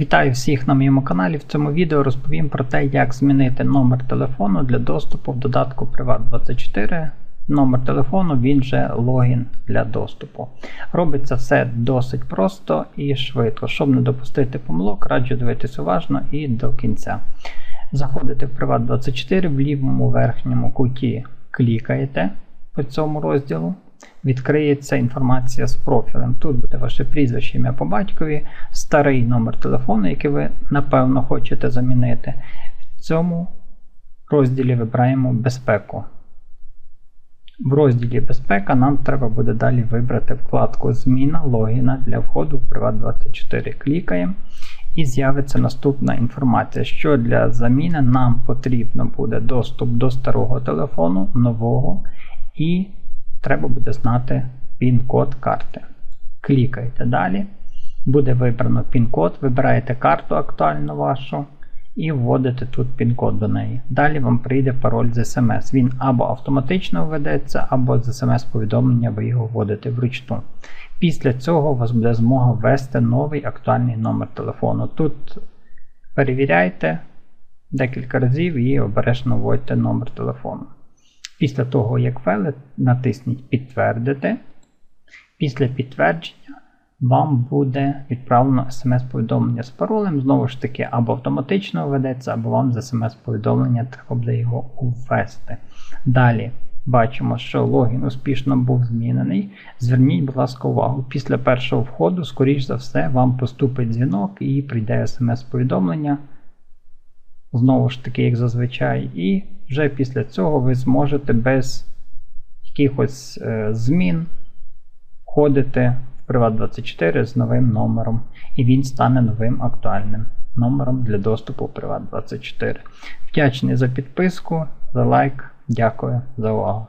Вітаю всіх на моєму каналі. В цьому відео розповім про те, як змінити номер телефону для доступу в додатку Privat24. Номер телефону, він же логін для доступу. Робиться все досить просто і швидко. Щоб не допустити помилок, раджу дивитися уважно і до кінця. Заходите в Privat24 в лівому верхньому куті клікаєте по цьому розділу відкриється інформація з профілем. Тут буде ваше прізвище, ім'я по батькові, старий номер телефону, який ви напевно хочете замінити. В цьому розділі вибираємо безпеку. В розділі Безпека нам треба буде далі вибрати вкладку Зміна логіна для входу в Privat24. Клікаємо. І з'явиться наступна інформація, що для заміни нам потрібно буде доступ до старого телефону, нового і треба буде знати пін-код карти. Клікайте далі. Буде вибрано пін-код, вибираєте карту актуальну вашу і вводите тут пін-код до неї. Далі вам прийде пароль з SMS. Він або автоматично введеться, або з смс-повідомлення ви його вводите вручну. Після цього у вас буде змога ввести новий актуальний номер телефону. Тут перевіряйте декілька разів і обережно вводьте номер телефону. Після того, як ввели, натисніть Підтвердити. Після підтвердження вам буде відправлено смс-повідомлення з паролем. Знову ж таки, або автоматично введеться, або вам з смс-повідомлення треба буде його ввести. Далі бачимо, що логін успішно був змінений. Зверніть, будь ласка, увагу. Після першого входу, скоріш за все, вам поступить дзвінок і прийде смс-повідомлення. Знову ж таки, як зазвичай, і вже після цього ви зможете без якихось е, змін входити в Privat24 з новим номером, і він стане новим актуальним номером для доступу в Privat24. Вдячний за підписку, за лайк. Дякую за увагу.